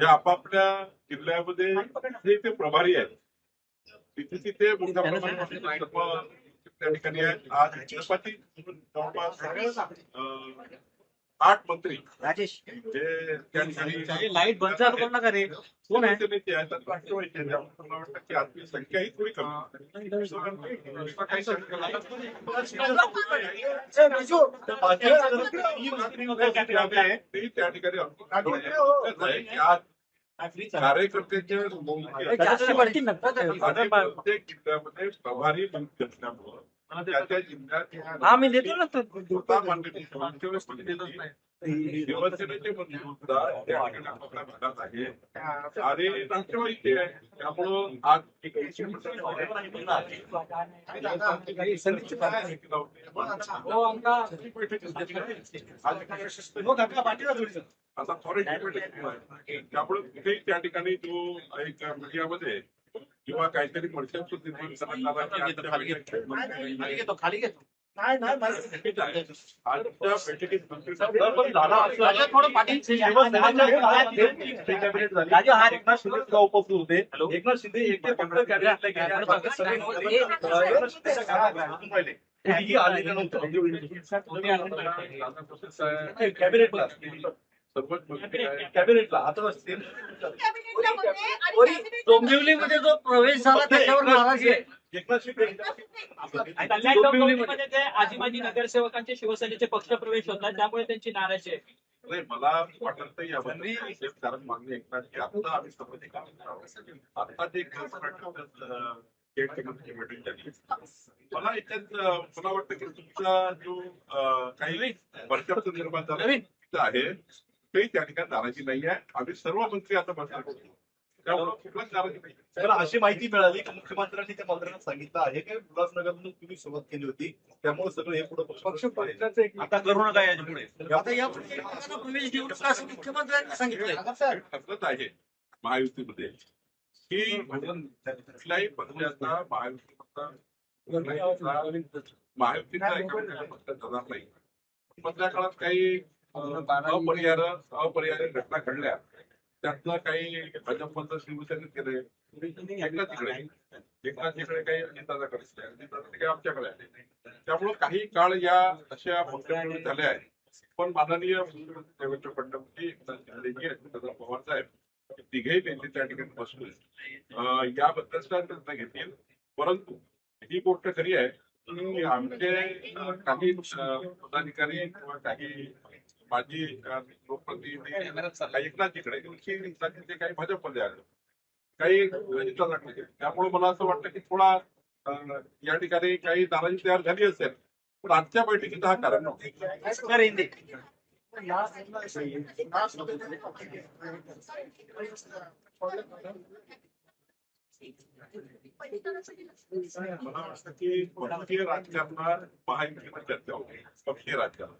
हे आपापल्या जिल्ह्यामध्ये जे ते प्रभारी आहेत. तिथे तिथे मोठ्या प्रमाणात त्या ठिकाणी आहेत. आज भाजपाची जवळपास अं, आठ मंत्री. राजेश. जे त्या ठिकाणी लाइट बंद चालू करू नका रे. कोण आहे? आजची संख्या ही थोडी कमी त्या ठिकाणी कार्यकर्त्यांच्या प्रभारी मंत्री हा मी देतो ना तो. शिवसेनेचे आहे आणि राष्ट्रवादीचे आहे त्यामुळं आज आता फॉरेस्ट त्यामुळे कुठेही त्या ठिकाणी जो एक मीडियामध्ये किंवा काहीतरी खाली घेतो खाली हा उपस्थित होते एकनाथ शिंदे एकटे. कोणीही आलेलं नव्हतं कॅबिनेटला. कॅबिनेटला. आता सेम डोंबिवलीमध्ये जो प्रवेश झाला त्याच्यावर नाराजी आहे. डोंबिवलीमध्ये नगरसेवकांचे शिवसेनेचे पक्षप्रवेश होतात त्यामुळे त्यांची नाराजी आहे. नाही मला वाटत यामध्ये कारण मागणी एकनाथ की आता आम्ही मला याच्यात मला वाटतं की तुमचा जो काही वर्षाचं निर्माण झालं आहे. ते त्या ठिकाणी नाराजी नाही आहे. आम्ही सर्व मंत्री आता बसणार आहोत. त्यामुळे कुठलाच नाराजी नाही. मला अशी माहिती मिळाली की मुख्यमंत्र्यांनी त्या मंत्र्यांना सांगितलं आहे की उल्हासनगरमधून तुम्ही सुरुवात केली होती. त्यामुळे सगळं हे पुढे पक्ष आता करू नका याच्यापुढे आता या प्रवेश देऊ नका असं मुख्यमंत्र्यांनी सांगितलंय. ठरत आहे महायुतीमध्ये. की कुठल्याही पक्षाचा महायुतीचा महायुतीचा एका जाणार नाही. मधल्या काळात काही अं, अपरिहार्य घटना घडल्या. त्यातलं काही भाजपमधलं शिवसेनेत गेले. एकनाथ तिकडे. एकनाथ तिकडे काही अजितदादाकडे. अजितदादा काही आमच्याकडे आले त्यामुळं काही काळ या अशा मुद्द्यामुळे झाल्या आहेत. पण माननीय देवेंद्र फडणवीस एकनाथ पवार साहेब तिघेही नेते त्या ठिकाणी बसून अं, याबद्दलचा निर्णय घेतील. परंतु ही गोष्ट खरी आहे की आमचे काही पदाधिकारी किंवा काही माजी लोकप्रतिनिधी काही एकनाथजीकडे एकनाथजीचे काही भाजपमध्ये आले. काही गेले. त्यामुळे मला असं वाटतं की थोडा या ठिकाणी काही नाराजी तयार झाली असेल पण आजच्या बैठकीचं हा कारण मला वाटतं की पक्षीय राजकारणात महायुतीमध्ये चर्चा होती. पक्षीय राजकारण